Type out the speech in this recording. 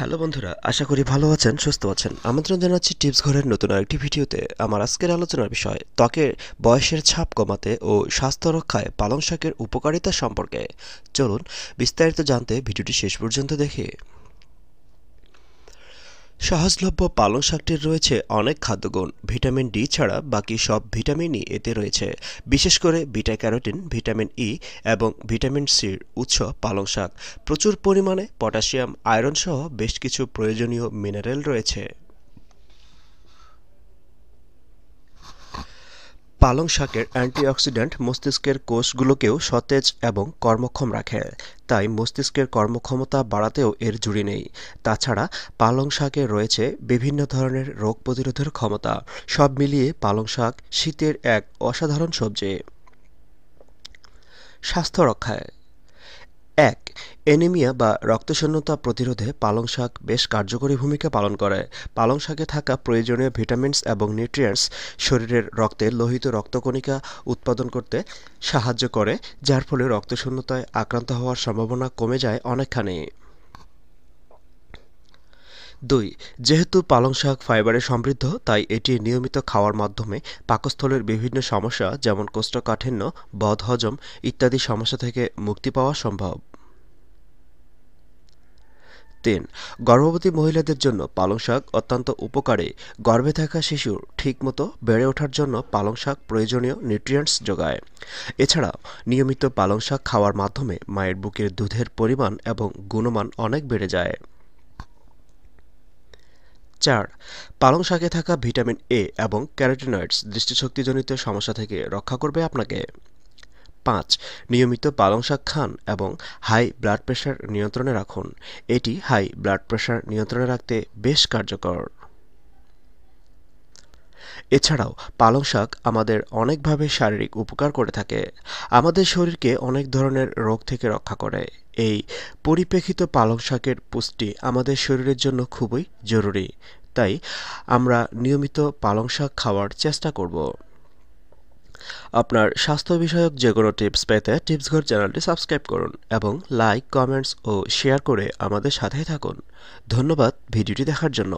Hello বন্ধুরা, আশা করি ভালো আছেন, সুস্থ আছেন। আমন্ত্রণ জানাচ্ছি টিপস ঘরের নতুন আরেকটি ভিডিওতে। আমার আজকের আলোচনার বিষয়, ত্বকের বয়সের ছাপ কমাতে ও স্বাস্থ্য রক্ষায় পালং শাকের উপকারিতা সম্পর্কে। চলুন, বিস্তারিত জানতে ভিডিওটি শেষ পর্যন্ত দেখে। সহজলভ্য পালং শাকটির রয়েছে অনেক খাদ্যগুণ, ভিটামিন ডি ছাড়া বাকি সব ভিটামিনই এতে রয়েছে। বিশেষ করে বিটা ক্যারোটিন ভিটামিন ই এবং ভিটামিন সির উৎস পালং শাক। প্রচুর পরিমাণে পটাশিয়াম, আয়রন সহ বেশ কিছু প্রয়োজনীয় মিনারেল রয়েছে। পালং শাকের অ্যান্টিঅক্সিডেন্ট মস্তিষ্কের কোষগুলোকেও সতেজ এবং কর্মক্ষম রাখে, তাই মস্তিষ্কের কর্মক্ষমতা বাড়াতেও এর জুড়ি নেই। তাছাড়া, পালং শাকে রয়েছে বিভিন্ন ধরনের রোগ প্রতিরোধের ক্ষমতা, সব মিলিয়ে পালং শাক শীতের এক অসাধারণ সবজি। স্বাস্থ্য রক্ষায় এক অ্যানিমিয়া বা রক্তশূন্যতা প্রতিরোধে পালং শাক বেশ কার্যকরী ভূমিকা পালন করে। পালং শাকে থাকা প্রয়োজনীয় ভিটামিনস এবং নিউট্রিয়েন্টস শরীরের রক্তে লোহিত রক্তকণিকা উৎপাদন করতে সাহায্য করে, যার ফলে রক্তশূন্যতায় আক্রান্ত হওয়ার সম্ভাবনা কমে যায় অনেকখানি। দুই, যেহেতু পালং শাক ফাইবারে সমৃদ্ধ, তাই এটি নিয়মিত খাওয়ার মাধ্যমে পাকস্থলের বিভিন্ন সমস্যা, যেমন কোষ্ঠকাঠিন্য, বদহজম ইত্যাদি সমস্যা থেকে মুক্তি পাওয়া সম্ভব। তিন গর্ভবতী মহিলাদের জন্য পালং শাক অত্যন্ত উপকারী। গর্ভে থাকা শিশুর ঠিকমতো বেড়ে ওঠার জন্য পালং শাক প্রয়োজনীয় নিউট্রিয়েন্টস যোগায়। এছাড়া নিয়মিত পালং শাক খাওয়ার মাধ্যমে মায়ের বুকের দুধের পরিমাণ এবং গুণমান অনেক বেড়ে যায়। চার, পালং শাকে থাকা ভিটামিন এ এবং ক্যারোটিনয়েডস দৃষ্টিশক্তিজনিত সমস্যা থেকে রক্ষা করবে আপনাকে। পাঁচ, নিয়মিত পালং শাক খান এবং হাই ব্লাড প্রেশার নিয়ন্ত্রণে রাখুন। এটি হাই ব্লাড প্রেশার নিয়ন্ত্রণে রাখতে বেশ কার্যকর। এছাড়াও, পালং শাক আমাদের অনেকভাবে শারীরিক উপকার করে থাকে। আমাদের শরীরকে অনেক ধরনের রোগ থেকে রক্ষা করে। এই পরিপ্রেক্ষিত পালং শাকের পুষ্টি আমাদের শরীরের জন্য খুবই জরুরি। তাই আমরা নিয়মিত পালং শাক খাওয়ার চেষ্টা করব। আপনার স্বাস্থ্য বিষয়ক যে কোনো টিপস পেতে টিপস ঘর চ্যানেলটি সাবস্ক্রাইব করুন এবং লাইক, কমেন্টস ও শেয়ার করে আমাদের সাথেই থাকুন। ধন্যবাদ ভিডিওটি দেখার জন্য।